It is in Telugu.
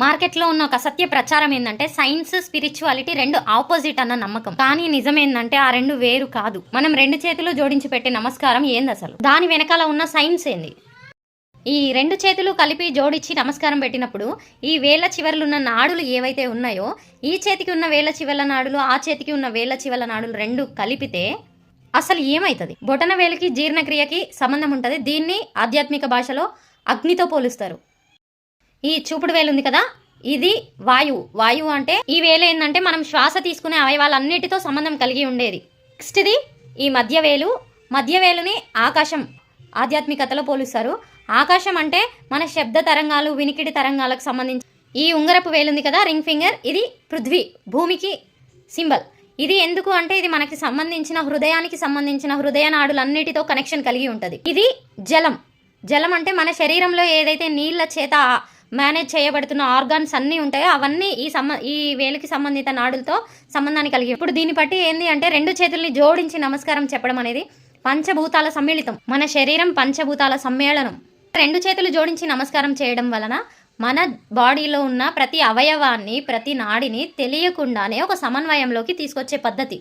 మార్కెట్లో ఉన్న ఒక సత్య ప్రచారం ఏంటంటే సైన్స్ స్పిరిచువాలిటీ రెండు ఆపోజిట్ అన్న నమ్మకం. కానీ నిజం ఏంటంటే ఆ రెండు వేరు కాదు. మనం రెండు చేతులు జోడించి పెట్టే నమస్కారం ఏంది అసలు దాని వెనకాల ఉన్న సైన్స్ ఏంది? ఈ రెండు చేతులు కలిపి జోడించి నమస్కారం పెట్టినప్పుడు ఈ వేల చివరలున్న నాడులు ఏవైతే ఉన్నాయో ఈ చేతికి ఉన్న వేల చివర్ల నాడులు ఆ చేతికి ఉన్న వేల చివర్ల నాడులు రెండు కలిపితే అసలు ఏమవుతుంది బొటన వేలికి జీర్ణక్రియకి సంబంధం ఉంటుంది. దీన్ని ఆధ్యాత్మిక భాషలో అగ్నితో పోలుస్తారు. ఈ చూపుడు వేలు ఉంది కదా? ఇది వాయువు. వాయువు అంటే ఈ వేలు ఏంటంటే మనం శ్వాస తీసుకునే అవయవాలన్నిటితో సంబంధం కలిగి ఉండేది. నెక్స్ట్ది ఈ మధ్యవేలు వేలు. వేలుని ఆకాశం. ఆధ్యాత్మికతలో పోలుస్తారు. ఆకాశం అంటే మన శబ్ద తరంగాలు వినికిడి తరంగాలకు సంబంధించి. ఈ ఉంగరపు వేలుంది కదా రింగ్ ఫింగర్? ఇది పృథ్వీ భూమికి సింబల్. ఇది ఎందుకు అంటే ఇది మనకి సంబంధించిన హృదయానికి సంబంధించిన హృదయ నాడులన్నిటితో కనెక్షన్ కలిగి ఉంటుంది. ఇది జలం. జలం అంటే మన శరీరంలో ఏదైతే నీళ్ళ చేత మేనేజ్ చేయబడుతున్న ఆర్గాన్స్ అన్నీ ఉంటాయో అవన్నీ ఈ సంబ ఈ వేలికి సంబంధిత నాడులతో సంబంధాన్ని కలిగి ఇప్పుడు దీన్ని బట్టి ఏంది అంటే రెండు చేతుల్ని జోడించి నమస్కారం చెప్పడం అనేది పంచభూతాల సమ్మిళితం. మన శరీరం పంచభూతాల సమ్మేళనం. రెండు చేతులు జోడించి నమస్కారం చేయడం వలన మన బాడీలో ఉన్న ప్రతి అవయవాన్ని ప్రతి నాడిని తెలియకుండానే ఒక సమన్వయంలోకి తీసుకొచ్చే పద్ధతి.